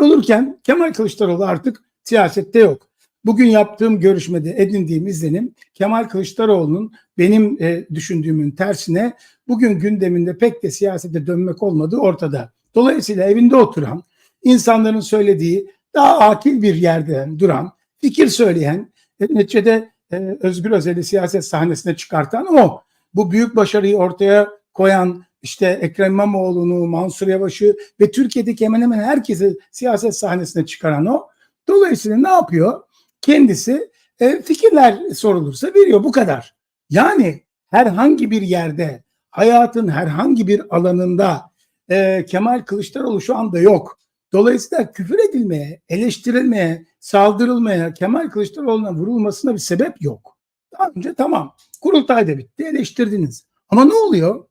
olurken Kemal Kılıçdaroğlu artık siyasette yok. Bugün yaptığım görüşmede edindiğim izlenim Kemal Kılıçdaroğlu'nun benim e, düşündüğümün tersine bugün gündeminde pek de siyasete dönmek olmadığı ortada. Dolayısıyla evinde oturan, insanların söylediği daha akil bir yerde duran, fikir söyleyen, e, neticede e, Özgür Özel'i siyaset sahnesine çıkartan o. Bu büyük başarıyı ortaya koyan işte Ekrem İmamoğlu'nu, Mansur Yavaş'ı ve Türkiye'deki hemen hemen herkesi siyaset sahnesine çıkaran o. Dolayısıyla ne yapıyor? Kendisi e, fikirler sorulursa veriyor bu kadar. Yani herhangi bir yerde, hayatın herhangi bir alanında e, Kemal Kılıçdaroğlu şu anda yok. Dolayısıyla küfür edilmeye, eleştirilmeye, saldırılmaya, Kemal Kılıçdaroğlu'na vurulmasına bir sebep yok. Daha önce tamam, kurultay da bitti, eleştirdiniz. Ama ne oluyor?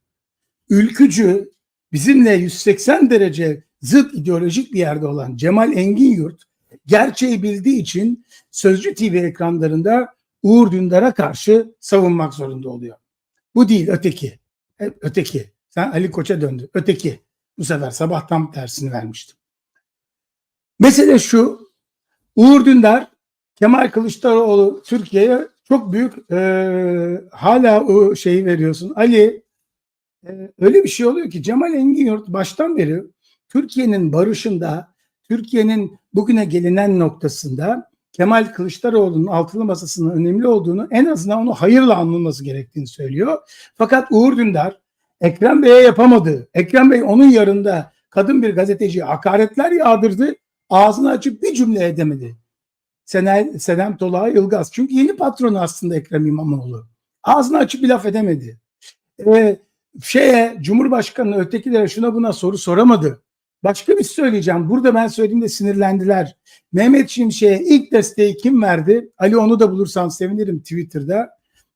Ülkücü, bizimle 180 derece zıt ideolojik bir yerde olan Cemal Engin Yurt, gerçeği bildiği için Sözcü TV ekranlarında Uğur Dündar'a karşı savunmak zorunda oluyor. Bu değil, öteki. Hep Öteki. Sen Ali Koç'a döndü. Öteki. Bu sefer sabah tam tersini vermiştim. Mesele şu. Uğur Dündar, Kemal Kılıçdaroğlu Türkiye'ye çok büyük e, hala o şeyi veriyorsun. Ali e, öyle bir şey oluyor ki Cemal Engin baştan beri Türkiye'nin barışında, Türkiye'nin bugüne gelinen noktasında Kemal Kılıçdaroğlu'nun altılı masasının önemli olduğunu en azından onu hayırla anılması gerektiğini söylüyor. Fakat Uğur Dündar Ekrem Bey'e yapamadı. Ekrem Bey onun yarında kadın bir gazeteciye hakaretler yağdırdı. Ağzını açıp bir cümle edemedi. Senem, Senem Tolağ Ilgaz. Çünkü yeni patronu aslında Ekrem İmamoğlu. Ağzını açıp bir laf edemedi. Ee, şeye Cumhurbaşkanı ötekilere şuna buna soru soramadı. Başka bir şey söyleyeceğim. Burada ben söylediğimde sinirlendiler. Mehmet Şimşek'e ilk desteği kim verdi? Ali onu da bulursan sevinirim Twitter'da.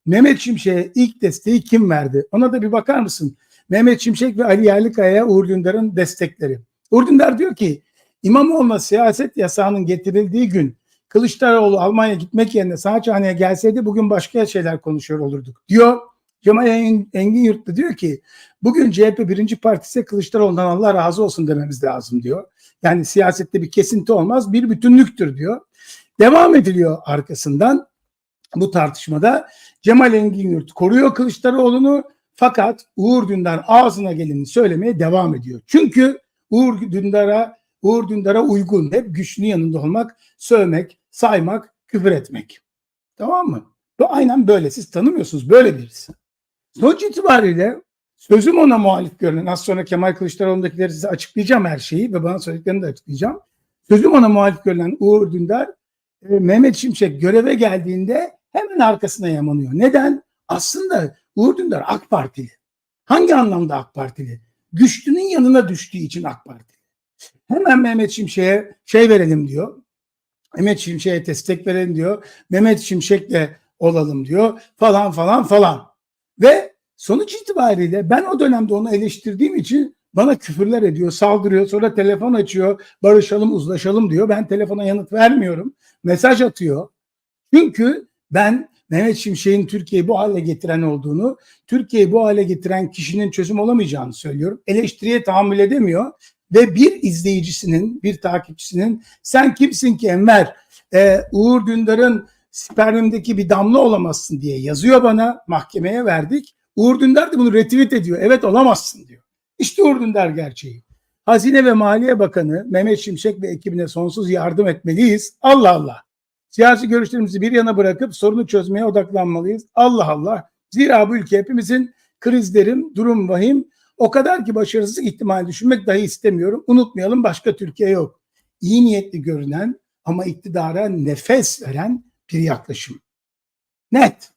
Mehmet Şimşek'e ilk desteği kim verdi? Ona da bir bakar mısın? Mehmet Şimşek ve Ali Yerlikaya'ya Uğur Dündar'ın destekleri. Uğur Dündar diyor ki İmamoğlu'na siyaset yasağının getirildiği gün Kılıçdaroğlu Almanya'ya gitmek yerine Sağçhane'ye gelseydi bugün başka şeyler konuşuyor olurduk diyor. Cemal Engin Yurtlu diyor ki bugün CHP birinci partisi Kılıçdaroğlu'ndan Allah razı olsun dememiz lazım diyor. Yani siyasette bir kesinti olmaz bir bütünlüktür diyor. Devam ediliyor arkasından bu tartışmada Cemal Engin Yurt koruyor Kılıçdaroğlu'nu fakat Uğur Dündar ağzına geleni söylemeye devam ediyor. Çünkü Uğur Dündar'a Uğur Dündar'a uygun hep güçlü yanında olmak, sövmek, saymak, küfür etmek. Tamam mı? Bu aynen böyle. Siz tanımıyorsunuz böyle birisi. Sonuç itibariyle sözüm ona muhalif görünen, az sonra Kemal Kılıçdaroğlu'ndakileri size açıklayacağım her şeyi ve bana söylediklerini de açıklayacağım. Sözüm ona muhalif görünen Uğur Dündar, e, Mehmet Şimşek göreve geldiğinde hemen arkasına yamanıyor. Neden? Aslında Uğur Dündar AK Partili. Hangi anlamda AK Partili? Güçlünün yanına düştüğü için AK Partili. Hemen Mehmet Şimşek'e şey verelim diyor. Mehmet Şimşek'e destek verelim diyor. Mehmet Şimşek'le olalım diyor falan falan falan. Ve sonuç itibariyle ben o dönemde onu eleştirdiğim için bana küfürler ediyor, saldırıyor. Sonra telefon açıyor, barışalım, uzlaşalım diyor. Ben telefona yanıt vermiyorum. Mesaj atıyor. Çünkü ben Mehmet Şimşek'in Türkiye'yi bu hale getiren olduğunu, Türkiye'yi bu hale getiren kişinin çözüm olamayacağını söylüyorum. Eleştiriye tahammül edemiyor ve bir izleyicisinin, bir takipçisinin sen kimsin ki Enver, ee, Uğur Dündar'ın spermimdeki bir damla olamazsın diye yazıyor bana. Mahkemeye verdik. Uğur Dündar da bunu retweet ediyor. Evet olamazsın diyor. İşte Uğur Dündar gerçeği. Hazine ve Maliye Bakanı Mehmet Şimşek ve ekibine sonsuz yardım etmeliyiz. Allah Allah. Siyasi görüşlerimizi bir yana bırakıp sorunu çözmeye odaklanmalıyız. Allah Allah. Zira bu ülke hepimizin krizlerin, durum vahim. O kadar ki başarısızlık ihtimali düşünmek dahi istemiyorum. Unutmayalım başka Türkiye yok. İyi niyetli görünen ama iktidara nefes veren bir yaklaşım. Net.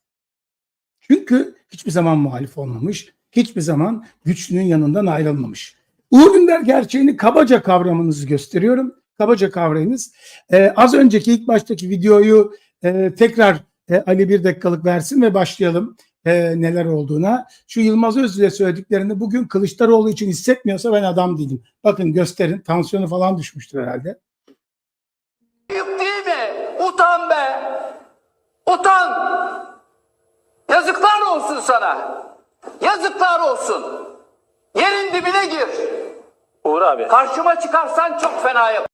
Çünkü hiçbir zaman muhalif olmamış, hiçbir zaman güçlünün yanından ayrılmamış. Uğur Dündar gerçeğini kabaca kavramanızı gösteriyorum. Kabaca kavrayınız. Ee, az önceki ilk baştaki videoyu e, tekrar e, Ali bir dakikalık versin ve başlayalım e, neler olduğuna. Şu Yılmaz Özdil'e söylediklerini bugün Kılıçdaroğlu için hissetmiyorsa ben adam değilim. Bakın gösterin. Tansiyonu falan düşmüştür herhalde. Ayıp değil mi? Utan be! Utan! Yazıklar olsun sana! Yazıklar olsun! Yerin dibine gir! Uğur abi. Karşıma çıkarsan çok fena yap.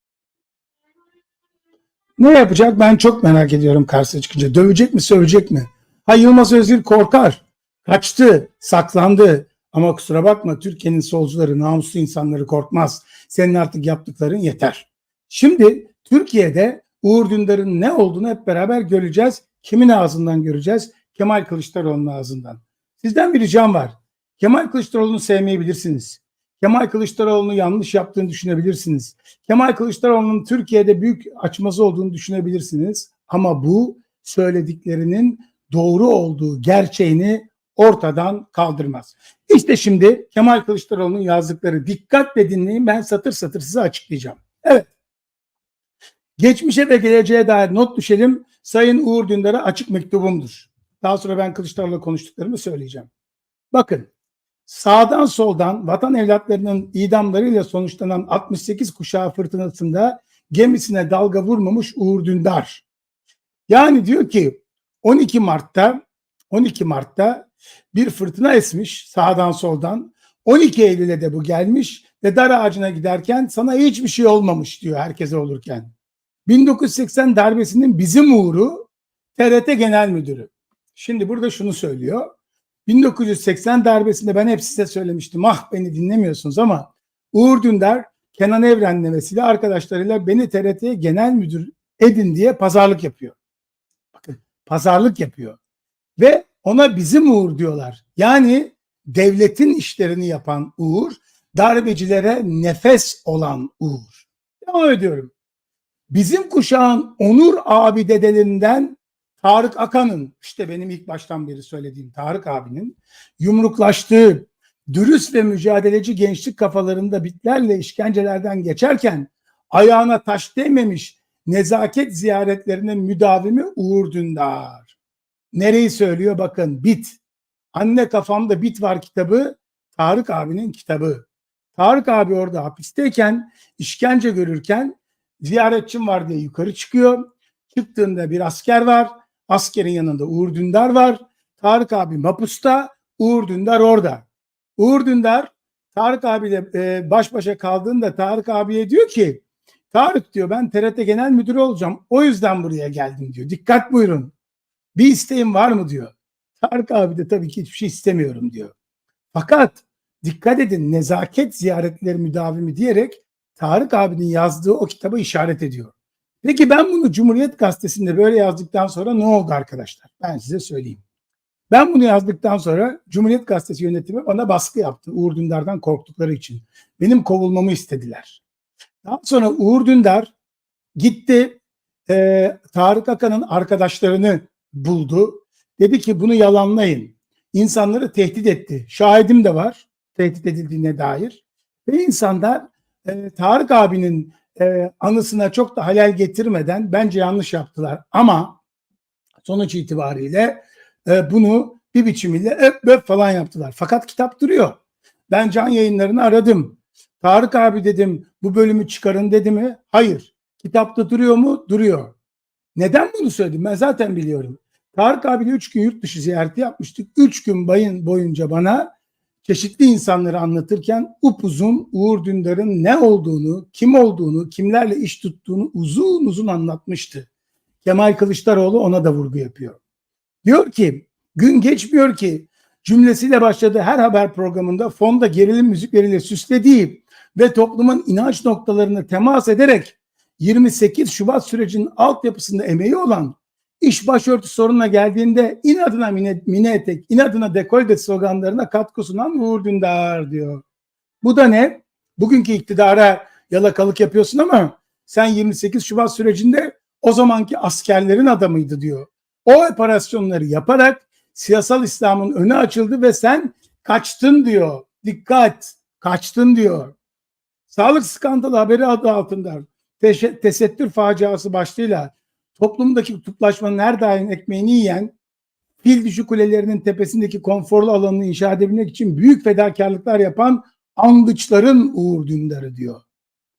Ne yapacak ben çok merak ediyorum karşısına çıkınca. Dövecek mi sövecek mi? Ha Yılmaz Özgür korkar. Kaçtı, saklandı. Ama kusura bakma Türkiye'nin solcuları, namuslu insanları korkmaz. Senin artık yaptıkların yeter. Şimdi Türkiye'de Uğur Dündar'ın ne olduğunu hep beraber göreceğiz. Kimin ağzından göreceğiz? Kemal Kılıçdaroğlu'nun ağzından. Sizden bir ricam var. Kemal Kılıçdaroğlu'nu sevmeyebilirsiniz. Kemal Kılıçdaroğlu'nu yanlış yaptığını düşünebilirsiniz. Kemal Kılıçdaroğlu'nun Türkiye'de büyük açmazı olduğunu düşünebilirsiniz. Ama bu söylediklerinin doğru olduğu gerçeğini ortadan kaldırmaz. İşte şimdi Kemal Kılıçdaroğlu'nun yazdıkları dikkatle dinleyin ben satır satır size açıklayacağım. Evet. Geçmişe ve geleceğe dair not düşelim. Sayın Uğur Dündar'a açık mektubumdur. Daha sonra ben Kılıçdaroğlu'la konuştuklarımı söyleyeceğim. Bakın sağdan soldan vatan evlatlarının idamlarıyla sonuçlanan 68 kuşağı fırtınasında gemisine dalga vurmamış Uğur Dündar. Yani diyor ki 12 Mart'ta 12 Mart'ta bir fırtına esmiş sağdan soldan. 12 Eylül'e de bu gelmiş ve dar ağacına giderken sana hiçbir şey olmamış diyor herkese olurken. 1980 darbesinin bizim uğru TRT Genel Müdürü. Şimdi burada şunu söylüyor. 1980 darbesinde ben hep size söylemiştim. Ah beni dinlemiyorsunuz ama Uğur Dündar Kenan Evren'le vesile arkadaşlarıyla beni TRT'ye genel müdür edin diye pazarlık yapıyor. Bakın pazarlık yapıyor. Ve ona bizim Uğur diyorlar. Yani devletin işlerini yapan Uğur, darbecilere nefes olan Uğur. Devam ediyorum. Bizim kuşağın onur abi dedelerinden Tarık Akan'ın işte benim ilk baştan beri söylediğim Tarık abinin yumruklaştığı dürüst ve mücadeleci gençlik kafalarında bitlerle işkencelerden geçerken ayağına taş değmemiş nezaket ziyaretlerinin müdavimi Uğur Dündar. Nereyi söylüyor bakın bit. Anne kafamda bit var kitabı Tarık abinin kitabı. Tarık abi orada hapisteyken işkence görürken ziyaretçim var diye yukarı çıkıyor. Çıktığında bir asker var. Askerin yanında Uğur Dündar var. Tarık abi mapusta, Uğur Dündar orada. Uğur Dündar Tarık abiyle e, baş başa kaldığında Tarık abiye diyor ki Tarık diyor ben TRT Genel Müdürü olacağım. O yüzden buraya geldim diyor. Dikkat buyurun. Bir isteğin var mı diyor. Tarık abi de tabii ki hiçbir şey istemiyorum diyor. Fakat dikkat edin nezaket ziyaretleri müdavimi diyerek Tarık abinin yazdığı o kitaba işaret ediyor. Peki ben bunu Cumhuriyet Gazetesi'nde böyle yazdıktan sonra ne oldu arkadaşlar? Ben size söyleyeyim. Ben bunu yazdıktan sonra Cumhuriyet Gazetesi yönetimi bana baskı yaptı Uğur Dündar'dan korktukları için. Benim kovulmamı istediler. Daha sonra Uğur Dündar gitti e, Tarık Akan'ın arkadaşlarını buldu. Dedi ki bunu yalanlayın. İnsanları tehdit etti. Şahidim de var tehdit edildiğine dair. Ve insanlar e, Tarık abinin e, anısına çok da halel getirmeden bence yanlış yaptılar. Ama sonuç itibariyle e, bunu bir biçimiyle öp öp falan yaptılar. Fakat kitap duruyor. Ben can yayınlarını aradım. Tarık abi dedim bu bölümü çıkarın dedi mi? Hayır. Kitapta duruyor mu? Duruyor. Neden bunu söyledim? Ben zaten biliyorum. Tarık abiyle üç gün yurt dışı ziyareti yapmıştık. Üç gün bayın boyunca bana çeşitli insanları anlatırken upuzun Uğur Dündar'ın ne olduğunu, kim olduğunu, kimlerle iş tuttuğunu uzun uzun anlatmıştı. Kemal Kılıçdaroğlu ona da vurgu yapıyor. Diyor ki gün geçmiyor ki cümlesiyle başladığı her haber programında fonda gerilim müzikleriyle süslediği ve toplumun inanç noktalarını temas ederek 28 Şubat sürecinin altyapısında emeği olan iş başörtü sorununa geldiğinde inadına mine, mine etek, inadına dekolte sloganlarına katkı sunan Uğur Dündar diyor. Bu da ne? Bugünkü iktidara yalakalık yapıyorsun ama sen 28 Şubat sürecinde o zamanki askerlerin adamıydı diyor. O operasyonları yaparak siyasal İslam'ın önü açıldı ve sen kaçtın diyor. Dikkat, kaçtın diyor. Sağlık skandalı haberi adı altında tesettür faciası başlığıyla toplumdaki kutuplaşmanın her daim ekmeğini yiyen fil dişi kulelerinin tepesindeki konforlu alanını inşa edebilmek için büyük fedakarlıklar yapan andıçların Uğur Dündar'ı diyor.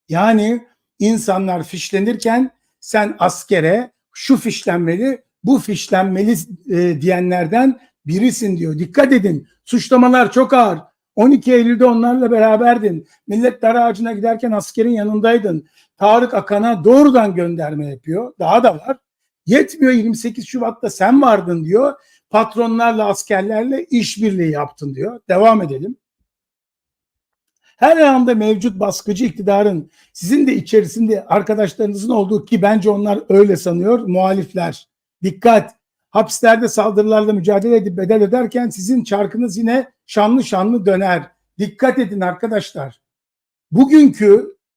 Yani insanlar fişlenirken sen askere şu fişlenmeli, bu fişlenmeli e, diyenlerden birisin diyor. Dikkat edin suçlamalar çok ağır. 12 Eylül'de onlarla beraberdin. Millet dar ağacına giderken askerin yanındaydın. Tarık Akan'a doğrudan gönderme yapıyor. Daha da var. Yetmiyor 28 Şubat'ta sen vardın diyor. Patronlarla, askerlerle işbirliği yaptın diyor. Devam edelim. Her anda mevcut baskıcı iktidarın sizin de içerisinde arkadaşlarınızın olduğu ki bence onlar öyle sanıyor muhalifler. Dikkat! Hapislerde saldırılarla mücadele edip bedel öderken sizin çarkınız yine şanlı şanlı döner. Dikkat edin arkadaşlar. Bugünkü